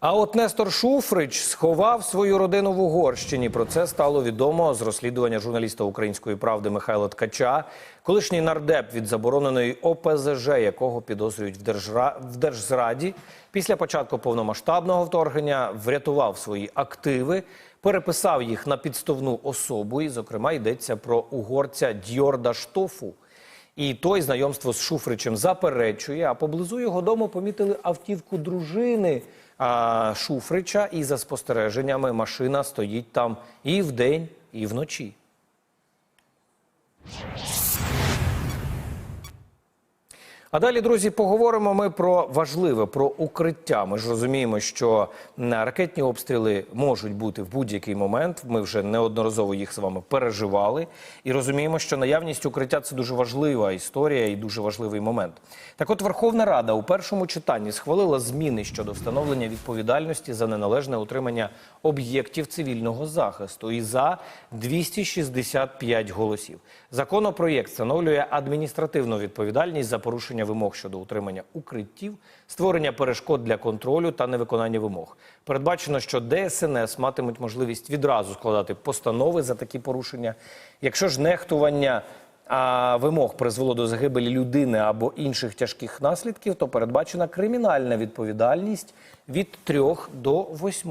А от Нестор Шуфрич сховав свою родину в Угорщині. Про це стало відомо з розслідування журналіста української правди Михайла Ткача, колишній нардеп від забороненої ОПЗЖ, якого підозрюють в, держра... в держзраді. Після початку повномасштабного вторгнення врятував свої активи, переписав їх на підставну особу. І, зокрема, йдеться про угорця Дьорда Штофу. І той знайомство з Шуфричем заперечує, а поблизу його дому помітили автівку дружини а, Шуфрича. І за спостереженнями машина стоїть там і вдень, і вночі. А далі, друзі, поговоримо ми про важливе, про укриття. Ми ж розуміємо, що ракетні обстріли можуть бути в будь-який момент. Ми вже неодноразово їх з вами переживали і розуміємо, що наявність укриття це дуже важлива історія і дуже важливий момент. Так, от Верховна Рада у першому читанні схвалила зміни щодо встановлення відповідальності за неналежне утримання об'єктів цивільного захисту і за 265 голосів. Законопроєкт встановлює адміністративну відповідальність за порушення вимог щодо утримання укриттів, створення перешкод для контролю та невиконання вимог. Передбачено, що ДСНС матимуть можливість відразу складати постанови за такі порушення. Якщо ж нехтування а, вимог призвело до загибелі людини або інших тяжких наслідків, то передбачена кримінальна відповідальність від 3 до 8